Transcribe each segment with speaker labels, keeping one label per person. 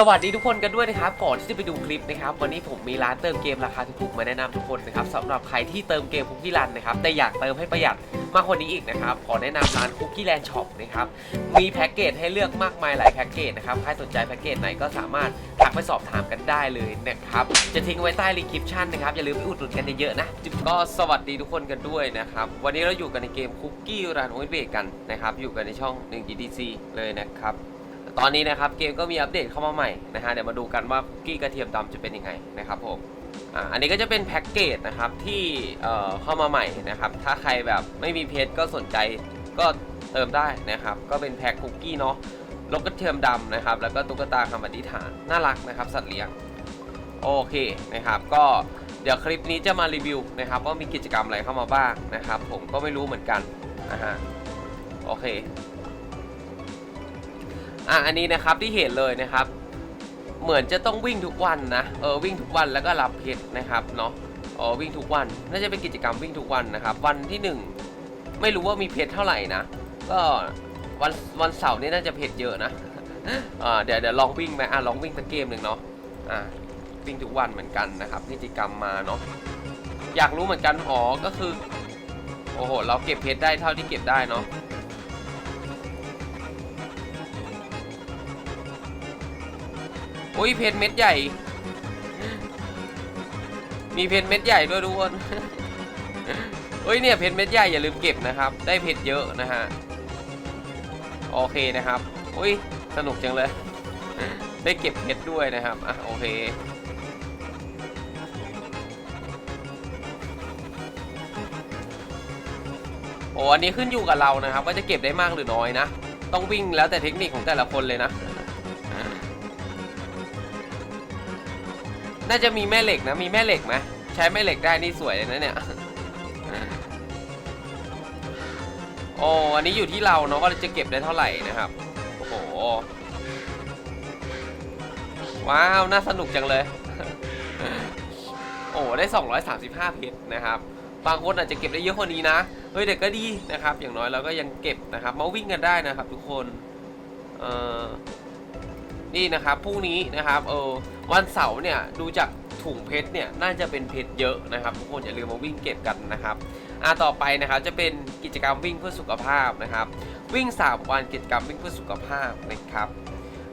Speaker 1: สวัสดีทุกคนกันด้วยนะครับก่อนที่จะไปดูคลิปนะครับวันนี้ผมมีร้านเติมเกมราคาถูกๆมาแนะนำทุกคนนะครับสำหรับใครที่เติมเกมคุกกี้รันนะครับแต่อยากเติมให้ประหยัดมากกว่านี้อีกนะครับขอแนะนำร้านคุกกี้แลนด์ช็อปนะครับมีแพ็กเกจให้เลือกมากมายหลายแพ็กเกจนะครับใครสนใจแพ็กเกจไหนก็สามารถทักไปสอบถามกันได้เลยนะครับจะทิ้งไว้ใต้รีคริปชั่นนะครับอย่าลืมไปอุดหนุนกันเยอะๆนะจุ๊บก็สวัสดีทุกคนกันด้วยนะครับวันนี้เราอยู่กันในเกมคุกกี้รันโอเวอร์กันนะครับอยู่กันในช่อง1 GDC เลยนะครับ ตอนนี้นะครับเกมก็มีอัปเดตเข้ามาใหม่นะฮะเดี๋ยวมาดูกันว่าคุกกี้กระเทียมดำจะเป็นยังไงนะครับผมอ่าอันนี้ก็จะเป็นแพ็กเกจนะครับที่เอ่อเข้ามาใหม่นะครับถ้าใครแบบไม่มีเพจก็สนใจก็เติมได้นะครับก็เป็นแพ็กคุกกี้เนาะลกกระเทียมดำนะครับแล้วก็ตุ๊กตาคำอธิษฐานน่ารักนะครับสัตว์เลี้ยงโอเคนะครับก็เดี๋ยวคลิปนี้จะมารีวิวนะครับว่ามีกิจกรรมอะไรเข้ามาบ้างนะครับ ผมก็ไม่รู้เหมือนกันนะฮะโอเค อะอันนี้นะครับที่เห็นเลยนะครับ เหมือนจะต้องวิ่งทุกวันนะเออวิ่งทุกวันแล้วก็รับเพชรนะครับเนาะอ๋อวิ่งทุกวันน่าจะเป็นกิจกรรมวิ่งทุกวันนะครับ วันที่หนึ่งไม่รู้ว่ามีเพชรเท่าไหร่นะก็วันวันเสาร์นี่น่าจะเพชรเยอะนะอ่าเดี๋ยวเดี๋ยวลองวิ่งไหมอะลองวิ่งสักเกมหนึ่งเนาะอ่าวิ่งทุกวันเหมือนกันนะครับกิจกรรมมาเนาะอยากรู้เหมือนกันอ๋อก็คือโอ้โหเราเก็บเพชรได้เท่าที่เก็บได้เนาะ อุ้ยเพนเม็ดใหญ่ มีเพนเม็ดใหญ่ด้วยทุกคนเฮ้ยเนี่ยเพนเม็ดใหญ่อย่าลืมเก็บนะครับ ได้เพชรเยอะนะฮะโอเคนะครับอุ้ยสนุกจังเลย ได้เก็บเพชรด้วยนะครับอะโอเคโอ้อันนี้ขึ้นอยู่กับเรานะครับว่าจะเก็บได้มากหรือน้อยนะ ต้องวิ่งแล้วแต่เทคนิคของแต่ละคนเลยนะ น่าจะมีแม่เหล็กนะ มีแม่เหล็กไหมใช้แม่เหล็กได้นี่สวยเลยนะเนี่ยโอ้อันนี้อยู่ที่เราเนาะว่าจะเก็บได้เท่าไหร่นะครับ โอ้โห ว้าว น่าสนุกจังเลย โอ้ ได้ 235 เพชรนะครับ บางคนอาจจะเก็บได้เยอะกว่านี้นะ เฮ้ยแต่ก็ดีนะครับ อย่างน้อยเราก็ยังเก็บนะครับ มาวิ่งกันได้นะครับทุกคน เอ่อ นี่นะครับพรุ่งนี้นะครับเออวันเสาร์เนี่ยดูจากถุงเพชรเนี่ยน่าจะเป็นเพชรเยอะนะครับทุกคนอย่าลืมมาวิ่งเก็บกันนะครับอ่าต่อไปนะครับจะเป็นกิจกรรมวิ่งเพื่อสุขภาพนะครับ วิ่ง 3 วันกิจกรรมวิ่งเพื่อสุขภาพนะครับ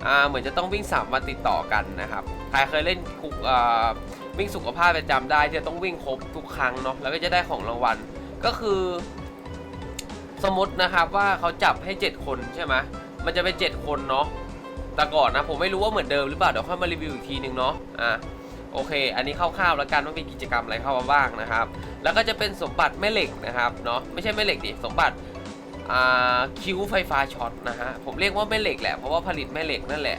Speaker 1: อ่าเหมือนจะต้องวิ่ง 3 วันติดต่อกันนะครับใครเคยเล่นคุกอ่าวิ่งสุขภาพประจำได้ที่จะต้องวิ่งครบทุกครั้งเนาะแล้วก็จะได้ของรางวัลก็คือ สมมตินะครับว่าเขาจับให้ 7 คนใช่ไหมมันจะเป็น 7 คนเนาะ แต่ก่อนนะผมไม่รู้ว่าเหมือนเดิมหรือเปล่าเดี๋ยวค่อยมารีวิวอีกทีนึงเนาะอะโอเค อันนี้คร่าวๆแล้วกันว่ามีกิจกรรมอะไรเข้ามาบ้างนะครับ แล้วก็จะเป็นสมบัติแม่เหล็กนะครับเนาะไม่ใช่แม่เหล็กดิสมบัติอ่าคิวไฟฟ้าช็อตนะฮะผมเรียกว่าแม่เหล็กแหละเพราะว่าผลิตแม่เหล็กนั่นแหละ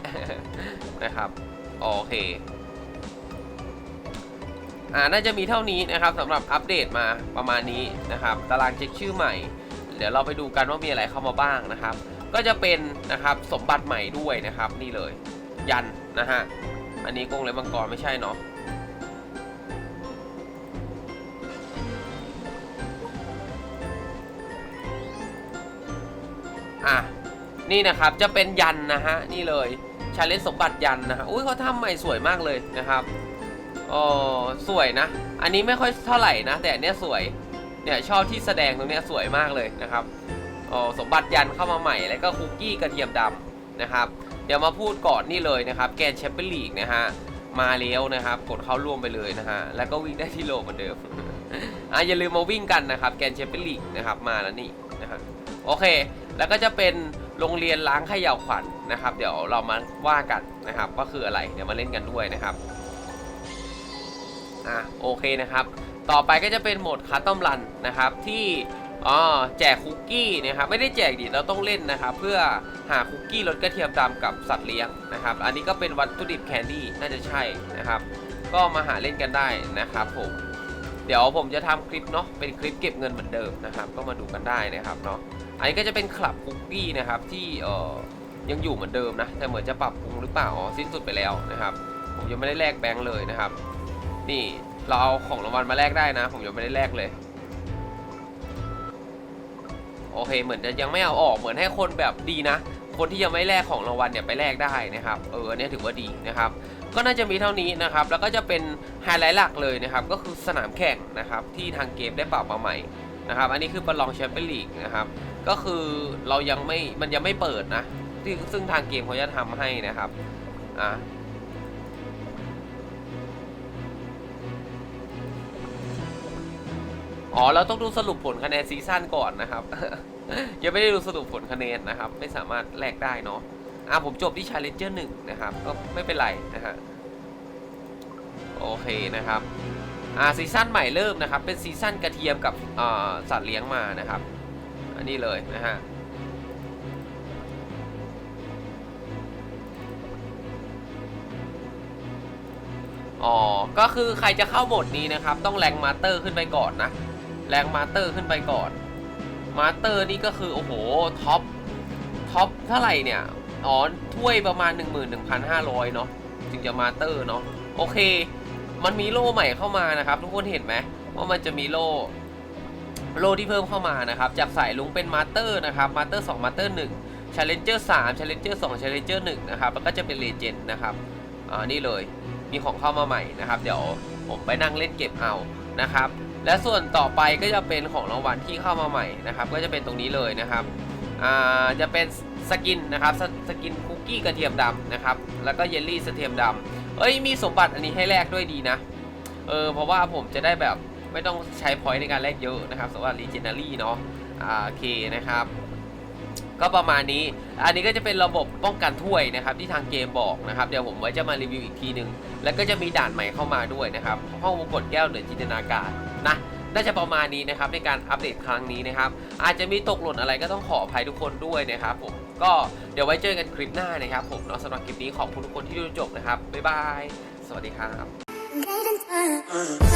Speaker 1: นะครับโอเคอ่าน่าจะมีเท่านี้นะครับสำหรับอัปเดตมาประมาณนี้นะครับ ตารางเช็คชื่อใหม่ เดี๋ยวเราไปดูกันว่ามีอะไรเข้ามาบ้างนะครับ ก็จะเป็นนะครับสมบัติใหม่ด้วยนะครับ นี่เลย ยันนะฮะอันนี้กงเล็บมังกรไม่ใช่เนาะอะนี่นะครับจะเป็นยันนะฮะนี่เลยชาเลนสมบัติยันนะฮะอุ้ยเขาทำใหม่สวยมากเลยนะครับอ๋อสวยนะ อันนี้ไม่ค่อยเท่าไหร่นะ แต่อันเนี้ยสวยเนี่ยชอบที่แสดงตรงเนี้ยสวยมากเลยนะครับ สมบัติยันเข้ามาใหม่ แล้วก็คุกกี้กระเทียมดำนะครับ เดี๋ยวมาพูดก่อนนี่เลยนะครับ แกนแชมเปี้ยนลีกนะฮะ มาแล้วนะครับ กดเข้าร่วมไปเลยนะฮะ แล้วก็วิ่งได้ที่โลเหมือนเดิมอะอย่าลืมมาวิ่งกันนะครับ แกนแชมเปี้ยนลีกนะครับมาแล้วนี่นะฮะโอเค แล้วก็จะเป็นโรงเรียนล้างขยะขวัญนะครับ เดี๋ยวเรามาว่ากันนะครับว่าคืออะไรเดี๋ยวมาเล่นกันด้วยนะครับอะโอเคนะครับ ต่อไปก็จะเป็นโหมดคัสตอมรันนะครับที่ อ๋อแจกคุกกี้นะครับไม่ได้แจกดิเราต้องเล่นนะครับเพื่อหาคุกกี้รสกระเทียมดำกับสัตว์เลี้ยงนะครับ อันนี้ก็เป็นวัตถุดิบแคนดี้น่าจะใช่นะครับ ก็มาหาเล่นกันได้นะครับผมเดี๋ยวผมจะทำคลิปเนาะเป็นคลิปเก็บเงินเหมือนเดิมนะครับ ก็มาดูกันได้นะครับเนาะอันนี้ก็จะเป็นคลับคุกกี้นะครับที่เออยังอยู่เหมือนเดิมนะแต่เหมือนจะปรับปรุงหรือเปล่าอ๋อสิ้นสุดไปแล้วนะครับ ผมยังไม่ได้แลกแบงค์เลยนะครับ นี่เราเอาของรางวัลมาแลกได้นะ ผมยังไม่ได้แลกเลย โอเค เหมือนจะยังไม่เอาออก เหมือนให้คนแบบดีนะ คนที่ยังไม่แลกของรางวัลเนี่ยไปแลกได้นะครับ เออ อันเนี้ยถือว่าดีนะครับ ก็น่าจะมีเท่านี้นะครับ แล้วก็จะเป็นไฮไลท์หลักเลยนะครับ ก็คือสนามแข่งนะครับ ที่ทางเกมได้ปรับมาใหม่นะครับ อันนี้คือประลองแชมเปี้ยนลีกนะครับ ก็คือเรายังไม่ มันยังไม่เปิดนะ ซึ่งทางเกมเขาจะทำให้นะครับ อะ อ๋อเราต้องดูสรุปผลคะแนนซีซั่นก่อนนะครับ ยังไม่ได้ดูสรุปผลคะแนนนะครับ ไม่สามารถแลกได้เนาะอะผมจบที่ Challenger 1 นะครับ ก็ไม่เป็นไรนะฮะโอเคนะครับอ่าซีซั่นใหม่เริ่มนะครับ เป็นซีซั่นกระเทียมกับอ่าสัตว์เลี้ยงมานะครับ อันนี้เลยนะฮะอ๋อ ก็คือใครจะเข้าโหมดนี้นะครับ ต้องแรงมาสเตอร์ขึ้นไปก่อนนะ แรงมาสเตอร์ขึ้นไปก่อน มาสเตอร์นี่ก็คือโอ้โหท็อปท็อปเท่าไหร่เนี่ยอ๋อถ้วยประมาณ 11,500 เนาะถึงจะมาสเตอร์เนาะโอเค มันมีโล่ใหม่เข้ามานะครับ ทุกคนเห็นไหมว่ามันจะมีโล่โล่ที่เพิ่มเข้ามานะครับ จากสายลุงเป็นมาสเตอร์นะครับมาสเตอร์2มาสเตอร์1 Challenger 3 Challenger 2 Challenger 1นะครับแล้วก็จะเป็นเลเจนด์นะครับอ่านี่เลยมีของเข้ามาใหม่นะครับ เดี๋ยวผมไปนั่งเล่นเก็บเอานะครับ และส่วนต่อไปก็จะเป็นของรางวัลที่เข้ามาใหม่นะครับ ก็จะเป็นตรงนี้เลยนะครับจะเป็นสกินนะครับสสกินคุกกี้กระเทียมดำนะครับ แล้วก็เยลลี่กระเทียมดำเอ้ยมีสมบัติอันนี้ให้แลกด้วยดีนะ เออเพราะว่าผมจะได้แบบไม่ต้องใช้พอยต์ในการแลกเยอะนะครับสำหรับรีเจนารี่เนาะอ่าโอเคนะครับ ก็ประมาณนี้ อันนี้ก็จะเป็นระบบป้องกันถ้วยนะครับที่ทางเกมบอกนะครับเดี๋ยวผมไว้จะมารีวิวอีกทีหนึ่งแล้วก็จะมีด่านใหม่เข้ามาด้วยนะครับห้องวงกดแก้วเหนือจินตนาการนะน่าจะประมาณนี้นะครับในการอัปเดตครั้งนี้นะครับ อาจจะมีตกหล่นอะไรก็ต้องขออภัยทุกคนด้วยนะครับผมก็เดี๋ยวไว้เจอกันคลิปหน้านะครับผมเนาะสำหรับคลิปนี้ขอบคุณทุกคนที่ดูจนจบนะครับบ๊ายบายสวัสดีครับ